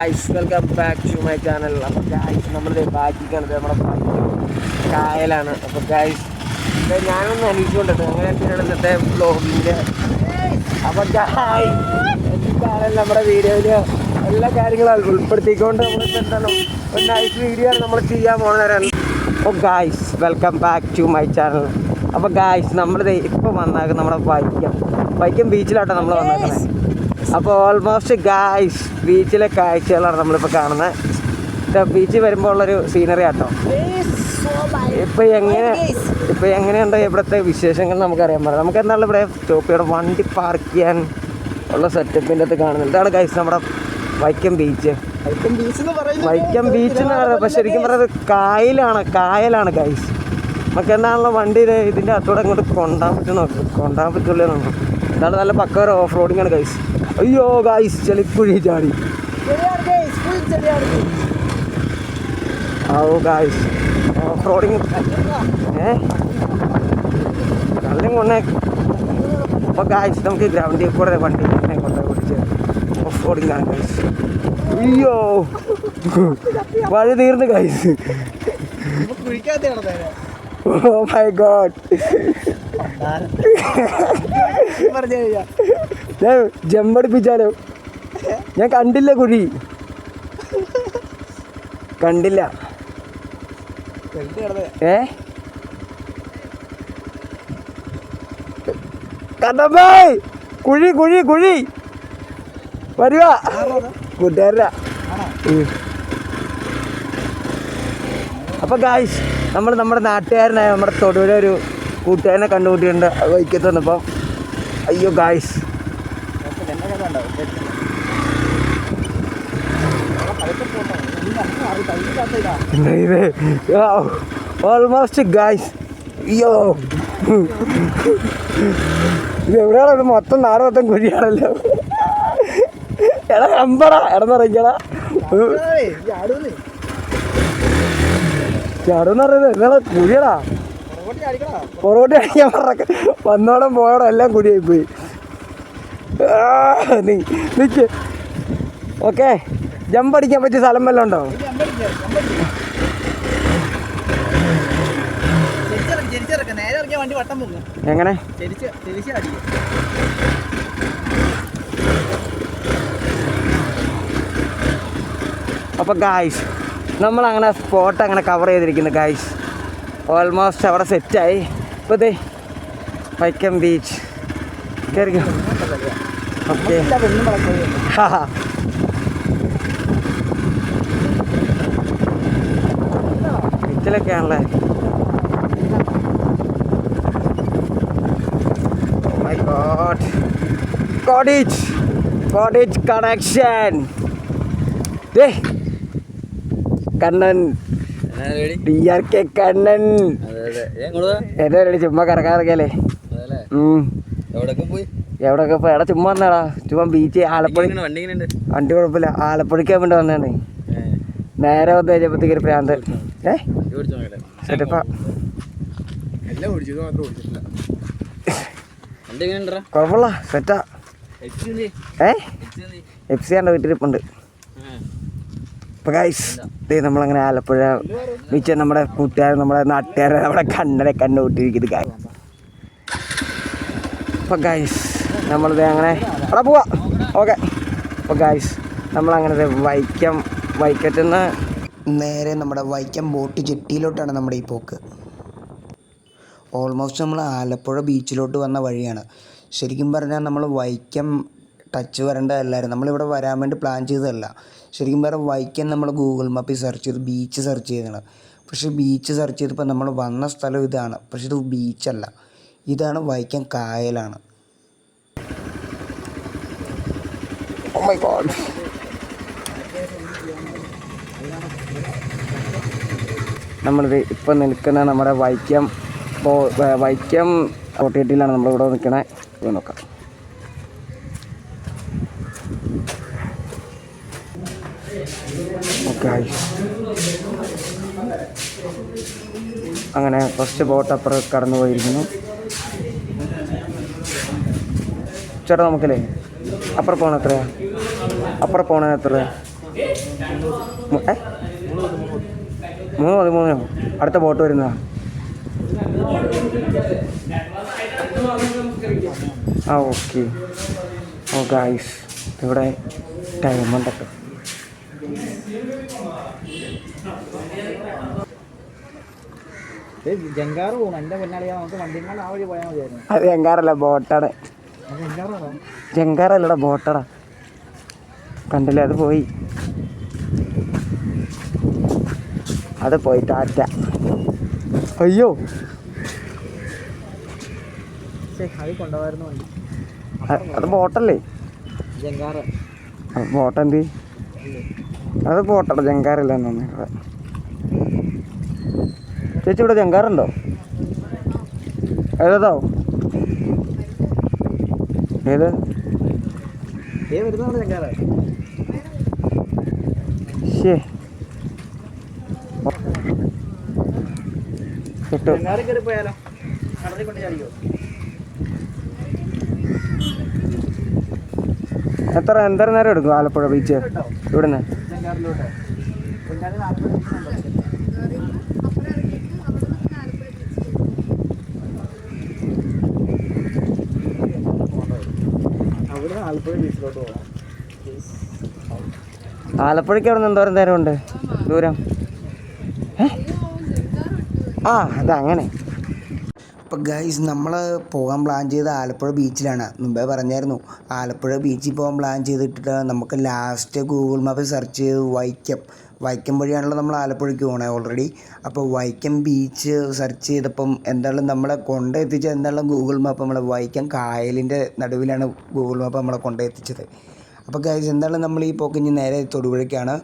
Guys welcome back to my channel അപ്പോൾ guys നമ്മുടെ കാണുന്നത് നമ്മുടെ ബൈക്ക് കായലാണ്. അപ്പോൾ ഗൈസ് ഞാനൊന്ന് അന്വേഷിച്ചുകൊണ്ടിട്ട് അങ്ങനെ എന്തിനാണ് ഇന്നത്തെ ബ്ലോഗിന്റെ അപ്പോൾ ഗായ് ചാനൽ നമ്മുടെ വീഡിയോയിൽ എല്ലാ കാര്യങ്ങളും ഉൾപ്പെടുത്തിക്കൊണ്ട് നമ്മൾ എന്താണ് ഒരു നൈസ് വീഡിയോ നമ്മൾ ചെയ്യാൻ പോകുന്നവരാണ് അപ്പോൾ guys welcome back to my channel അപ്പോൾ ഗായ്സ് നമ്മുടെ ഇപ്പോൾ വന്നാൽ നമ്മുടെ വൈക്കം. വൈക്കം ബീച്ചിലാട്ടോ നമ്മൾ വന്നേക്കുന്നത് അപ്പോൾ ഓൾമോസ്റ്റ് ഗായ്സ് ബീച്ചിലെ കാഴ്ചകളാണ് നമ്മളിപ്പോൾ കാണുന്നത് ബീച്ചിൽ വരുമ്പോൾ ഉള്ളൊരു സീനറി ആട്ടോ. ഇപ്പൊ എങ്ങനെ ഇപ്പൊ എങ്ങനെയുണ്ട് ഇവിടുത്തെ വിശേഷങ്ങൾ നമുക്കറിയാൻ പറയാം നമുക്ക് എന്താണ് ഇവിടെ സ്റ്റോപ്പ് വണ്ടി പാർക്ക് ചെയ്യാൻ ഉള്ള സെറ്റപ്പിന്റെ അത് കാണുന്നുണ്ട് ഇതാണ് ഗൈസ് നമ്മുടെ വൈക്കം ബീച്ച് വൈക്കം ബീച്ച് എന്ന് പറയുന്നത് പക്ഷെ ശരിക്കും പറയുന്നത് കായലാണ് കായലാണ് ഗൈസ് നമുക്ക് എന്താണല്ലോ വണ്ടി ഇത് ഇതിന്റെ അത്തോടെ അങ്ങോട്ട് കൊണ്ടാൻ പറ്റുമോ കൊണ്ടാൻ പറ്റുള്ളൂ നോക്കും ഇതാണ് നല്ല പക്ക ഓഫ് റോഡിംഗ് ആണ് ഗൈസ് അയ്യോ ഗൈസ് ചെളിക്കുഴി ചാടി. ഓ ഗൈസ് ഓഫ് റോഡിങ് ഏ? കള്ളും കൊണ്ടേ അപ്പോൾ ഗൈസ് നമുക്ക് ഗ്രൗണ്ടിൽ കൂടെ വണ്ടി കൊണ്ടുപോയി പിടിച്ച് ഓഫ് റോഡിങ് ആണ് ഗൈസ് അയ്യോ. വഴി തീർന്നു ഗൈസ് ഓ മൈ ഗോഡ് ഞാൻ ജമ്പടിപ്പിച്ചാലോ ഞാൻ കണ്ടില്ല കുഴി. കണ്ടില്ല. ഏ? കണ്ടമ്പായ് കുഴി കുഴി കുഴി. വരിക കൂട്ടുകാരാ. അപ്പൊ ഗായ്സ് നമ്മൾ നമ്മുടെ നാട്ടുകാരനായ നമ്മുടെ തൊടുപുഴ ഒരു കൂട്ടുകാരനെ കണ്ടുകൂട്ടിയിട്ടുണ്ട് വൈക്കത്ത് വന്നപ്പം അയ്യോ ഗായ്സ് ഓൾമോസ്റ്റ് ഗായ്സ് അയ്യോ. ഇത് മൊത്തം നാട് മൊത്തം കുഴിയാണല്ലോ. എടാ നമ്പറാ ഇടന്നിറങ്ങിയടാ ചാടുന്ന് പറയുന്നത് നിങ്ങളെ കുഴിയടാ. പൊറോട്ട അടിക്കാൻ പറക്ക വന്നോടം പോയോടം എല്ലാം കുഴിയായി പോയി നീ നിക്ക്. ഓക്കെ ജമ്പ് അടിക്കാൻ പറ്റിയ സ്ഥലം വല്ലതും ഉണ്ടോ? എങ്ങനെ? അപ്പൊ ഗായ്സ് നമ്മളങ്ങനെ സ്പോട്ട് അങ്ങനെ കവർ ചെയ്തിരിക്കുന്നു ഗൈസ് ഓൾമോസ്റ്റ് അവിടെ സെറ്റായി ഇപ്പോൾ ദേ വൈക്കം ബീച്ച് ഓക്കെ ബീച്ചിലൊക്കെയാണല്ലേ ആണല്ലേ my God connection. They Kannan. D R K Kannan. എന്നെ ഒരു ചുമ്മാ കറക്കാറൊക്കെയല്ലേ എവിടൊക്കെ പോയി? എടാ ചുമ്മാ വന്നാടാ. ചുമ്മാ ബീച്ച് ആലപ്പുഴ? വണ്ടി കുഴപ്പമില്ല. ആലപ്പുഴയ്ക്ക് വേണ്ടി വന്നാണ് നേരെ വന്ന് കഴിഞ്ഞപ്പോഴത്തേക്ക് ഒരു പ്രാന്ത്. ഏ? സെറ്റപ്പാ. കുഴപ്പമില്ല. സെറ്റാ. ഏ? എഫ് സി ആണ്ട് വീട്ടിലിപ്പുണ്ട് ഇപ്പൊ ഗൈസ് ദേ നമ്മളങ്ങനെ ആലപ്പുഴ ബീച്ച് നമ്മുടെ കൂട്ടുകാർ നമ്മുടെ നാട്ടുകാരെ നമ്മുടെ കണ്ണനെ കണ്ണുകൂട്ടിയിരിക്കുന്നത് കാര്യം അപ്പം ഗൈസ് നമ്മളിത് അങ്ങനെ അവിടെ പോവാം. ഓക്കെ അപ്പോൾ ഗൈസ് നമ്മളങ്ങനെ വൈക്കം വൈക്കത്തിൽ നിന്ന് നേരെ നമ്മുടെ വൈക്കം ബോട്ട് ജെട്ടിയിലോട്ടാണ് നമ്മുടെ ഈ പോക്ക്. ഓൾമോസ്റ്റ് നമ്മൾ ആലപ്പുഴ ബീച്ചിലോട്ട് വന്ന വഴിയാണ്. ശരിക്കും പറഞ്ഞാൽ നമ്മൾ വൈക്കം ടച്ച് വരേണ്ടതല്ലായിരുന്നു. നമ്മളിവിടെ വരാൻ വേണ്ടി പ്ലാൻ ചെയ്തതല്ല. ശരിക്കും പറഞ്ഞാൽ വൈക്കം നമ്മൾ ഗൂഗിൾ മാപ്പിൽ സെർച്ച് ചെയ്ത് ബീച്ച് സെർച്ച് ചെയ്തതാണ്. പക്ഷേ ബീച്ച് സെർച്ച് ചെയ്തപ്പോൾ നമ്മൾ വന്ന സ്ഥലം ഇതാണ്. പക്ഷേ ഇത് ബീച്ചല്ല ഇതാണ് വൈക്കം കായലാണ്. Oh. നമ്മളിത് ഇപ്പം നിൽക്കുന്ന നമ്മുടെ വൈക്കം ഇപ്പോൾ വൈക്കം കോട്ടയത്തിലാണ് നമ്മളിവിടെ നിൽക്കണേ. നോക്കാം. ഓക്കെ അങ്ങനെ ഫസ്റ്റ് ബോട്ട് അപ്പുറം കടന്നു പോയിരിക്കുന്നു. ചേട്ടാ നമുക്കല്ലേ അപ്പുറം പോണ എത്രയാ? അപ്പുറം പോണ എത്ര ഏ? മൂന്ന് പതിമൂന്നോ അടുത്ത ബോട്ട് വരുന്നതാ. ആ ഓക്കെ ഓ ഗായ്സ് ഇവിടെ ടൈം ജങ്കാറ് പൊന്നാളിയാ നമുക്ക് ആ വഴി പോയാൽ മതിയായിരുന്നു. അത് ജങ്കാറല്ല ബോട്ടാണ്. ജങ്കാറല്ലട ബോട്ടടാ. കണ്ടില്ലേ അത് പോയി. അത് പോയി ടാറ്റ. അയ്യോ. അത് കൊണ്ടുപോകായിരുന്നു വണ്ടി. അത് ബോട്ടല്ലേ? ജങ്കാറ്. ബോട്ടെന്ത്? അത് ബോട്ടടാ ജങ്കാറില്ല എന്നാണ് ചേച്ചി ഇവിടെ ചെങ്കാറുണ്ടോ ഏതാ? ഏത്? ശേ കിട്ടും. എത്ര എന്തര നേരം എടുക്കും ആലപ്പുഴ ബീച്ച് ഇവിടുന്ന് ജങ്കാറിലോട്ട് ജങ്കാറ് നാൽപ്പത് അവിടെ ആലപ്പുഴ ബീച്ചിലോട്ട് പോകാം ആലപ്പുഴയ്ക്ക് അവിടെ നിന്ന് എന്തോരം ഉണ്ട്? ദൂരം? ആ അതങ്ങനെ അപ്പോൾ ഗൈസ് നമ്മൾ പോകാൻ പ്ലാൻ ചെയ്ത ആലപ്പുഴ ബീച്ചിലാണ് മുമ്പേ പറഞ്ഞായിരുന്നു. ആലപ്പുഴ ബീച്ചിൽ പോകാൻ പ്ലാൻ ചെയ്തിട്ട് നമുക്ക് ലാസ്റ്റ് ഗൂഗിൾ മാപ്പിൽ സെർച്ച് ചെയ്ത് വൈക്കം. വൈക്കം വഴിയാണല്ലോ നമ്മൾ ആലപ്പുഴയ്ക്ക് പോകണേ ഓൾറെഡി അപ്പോൾ വൈക്കം ബീച്ച് സെർച്ച് ചെയ്തപ്പം എന്തായാലും നമ്മളെ കൊണ്ടെത്തിച്ച എന്തായാലും ഗൂഗിൾ മാപ്പ് നമ്മളെ വൈക്കം കായലിന്റെ നടുവിലാണ് ഗൂഗിൾ മാപ്പ് നമ്മളെ കൊണ്ടെത്തിച്ചത്. അപ്പോൾ ഗൈസ് എന്തായാലും നമ്മൾ ഈ പോക്ക് ഇനി നേരെ തൊടുപുഴയ്ക്കാണ്.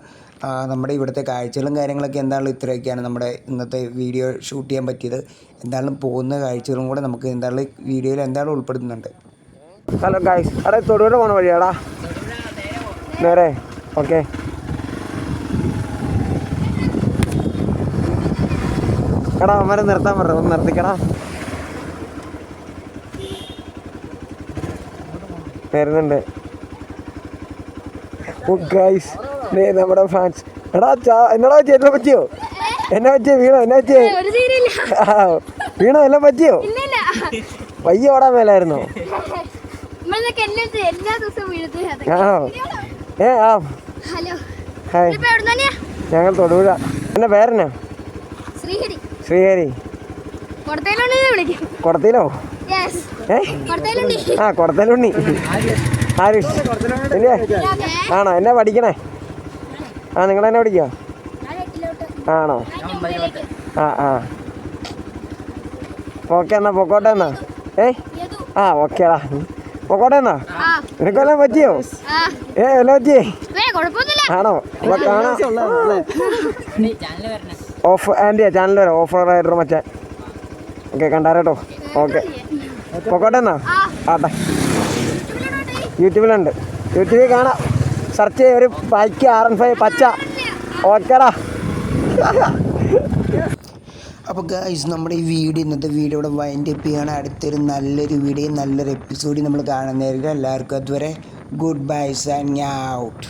നമ്മുടെ ഇവിടുത്തെ കാഴ്ചകളും കാര്യങ്ങളൊക്കെ എന്തായാലും ഇത്രയൊക്കെയാണ് നമ്മുടെ ഇന്നത്തെ വീഡിയോ ഷൂട്ട് ചെയ്യാൻ പറ്റിയത്. എന്തായാലും പോകുന്ന കാഴ്ചകളും കൂടെ നമുക്ക് എന്തായാലും വീഡിയോയിൽ എന്തായാലും ഉൾപ്പെടുത്തുന്നുണ്ട്. ഹലോ ഗായ്സ് അടേ തൊടുപുഴ പോണ വഴിയാടാ. നേരെ ഓക്കെ എടാ അവന്മാരെ നിർത്താൻ പറഞ്ഞു ഒന്ന് നിർത്തിക്കടാ. വരുന്നുണ്ട്. ഗൈസ് നമ്മുടെ ഫാൻസ് എടാ ചാ എന്നടാ ചേട്ടനെ എന്നെ പറ്റിയോ? എന്നെ പറ്റിയോ വീണോ എന്നെ പറ്റിയോ? വീണോ എല്ലാം പറ്റിയോ? വയ്യ ഓടാൻ മേലായിരുന്നോ? ഏ ആ. ഹലോ. ഹായ്. ഞങ്ങൾ തൊടുപുഴ. എന്നെ പേരെന്നാ? ശ്രീഹരി. കൊടത്തേലോ? ആ കൊടത്തലുണ്ണി. ആരുഷ്. ഇല്ലേ? ആണോ? എന്നാ പഠിക്കണേ? ആ നിങ്ങൾ എന്നെ പഠിക്കോ ആണോ? ആ ആ. ഓക്കെ എന്നാ പൊക്കോട്ടെ എന്നാ. ഏ? ആ ഓക്കേടാ പൊക്കോട്ടെ എന്നാ? ആ. നിനക്ക് വല്ലതും പറ്റിയോ? ഏ എല്ലാം പറ്റിയേ? ആണോ? കാണാം. ഓഫ് ആന്റിയാ ചാനൽ വരാം ഓഫർ റൈഡർ മച്ചാൻ ഓക്കെ കണ്ടാരട്ടോ ഓക്കെ പൊക്കോട്ടെ എന്നാ? ആട്ടെ യൂട്യൂബിലുണ്ട്. യൂട്യൂബിൽ കാണാം. സെർച്ച് ചെയ്യ. ഒരു ബൈക്ക് ആർ എൻ ഫൈവ് പച്ച. ഓക്കേടാ അപ്പോൾ ഗൈസ് നമ്മുടെ ഈ വീഡിയോ ഇന്നത്തെ വീഡിയോ ഇവിടെ വൈൻഡ് അപ്പ് ചെയ്യാണ്. അടുത്തൊരു നല്ലൊരു വീഡിയോ നല്ലൊരു എപ്പിസോഡ് നമ്മൾ കാണുന്നതായിരിക്കും. എല്ലാവർക്കും അതുവരെ ഗുഡ് ബൈ സൈൻ ഔട്ട്